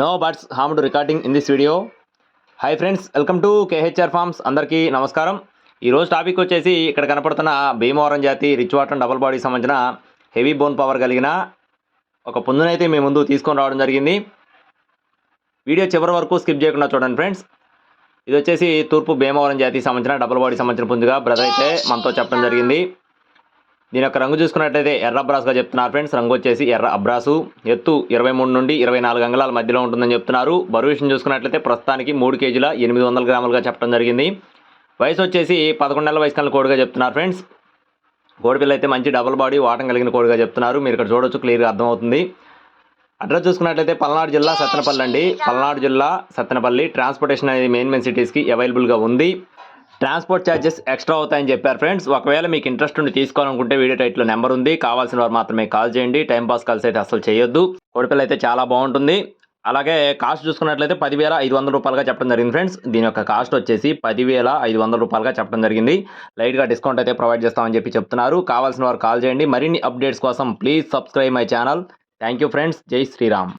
No birds harm to recording in this video hi friends welcome to KHR farms అందరికీ నమస్కారం. ఈరోజు topic వచ్చేసి ఇక్కడ కనపడుతున్న భీమవరం జాతి రిచ్ వాటర్ డబల్ బాడీకి సంబంధించిన హెవీ బోన్ పవర్ కలిగిన ఒక పుంజునైతే మీ ముందు తీసుకొని రావడం జరిగింది. వీడియో చివరి వరకు స్కిప్ చేయకుండా చూడండి ఫ్రెండ్స్ ఇది వచ్చేసి తూర్పు భీమవరం జాతికి సంబంధించిన డబల్ బాడీ సంబంధించిన పుంజుగా బ్రదర్ అయితే మనతో చెప్పడం జరిగింది. దీని యొక్క రంగు చూసుకున్నట్లయితే ఎర్ర అబ్రాస్గా చెప్తున్నారు ఫ్రెండ్స్. రంగు వచ్చేసి ఎర్ర అబ్రాసు. ఎత్తు ఇరవై మూడు నుండి ఇరవై నాలుగు అంగుళాల మధ్యలో ఉంటుందని చెప్తున్నారు. బరువు విషయం చూసుకున్నట్లయితే ప్రస్తుతానికి మూడు కేజీల ఎనిమిది వందల గ్రాములుగా చెప్పడం జరిగింది. వయసు వచ్చేసి పదకొండు నెలల వయసు కలిగిన కోడిగా చెప్తున్నారు ఫ్రెండ్స్. కోడిపిల్ల అయితే మంచి డబుల్ బాడీ వాటం కలిగిన కోడిగా చెప్తున్నారు. మీరు ఇక్కడ చూడొచ్చు క్లియర్గా అర్థమవుతుంది. అడ్రస్ చూసుకున్నట్లయితే పల్నాడు జిల్లా సత్తెనపల్లి అండి. పల్నాడు జిల్లా సత్తెనపల్లి. ట్రాన్స్పోర్టేషన్ అనేది మెయిన్ మెయిన్ సిటీస్కి అవైలబుల్గా ఉంది. ట్రాన్స్పోర్ట్ ఛార్జెస్ ఎక్స్ట్రా అవుతాయని చెప్పారు ఫ్రెండ్స్. ఒకవేళ మీకు ఇంట్రెస్ట్ ఉండి తీసుకోవాలనుకుంటే వీడియో టైట్లో నెంబర్ ఉంది. కావాల్సిన వారు మాత్రమే కాల్ చేయండి. టైం పాస్ కాల్స్ అయితే అసలు చేయొద్దు. కోడిపిల్ల అయితే చాలా బాగుంటుంది. అలాగే కాస్ట్ చూసుకున్నట్లయితే పదివేల ఐదు వందల రూపాయలుగా చెప్పడం జరిగింది ఫ్రెండ్స్. దీని యొక్క కాస్ట్ వచ్చేసి పదివేల ఐదు వందల రూపాయలుగా చెప్పడం జరిగింది. లైట్గా డిస్కౌంట్ అయితే ప్రొవైడ్ చేస్తామని చెప్పి చెప్తున్నారు. కావాల్సిన వారు కాల్ చేయండి. మరిన్ని అప్డేట్స్ కోసం please subscribe my channel. Thank you friends. జై శ్రీరామ్.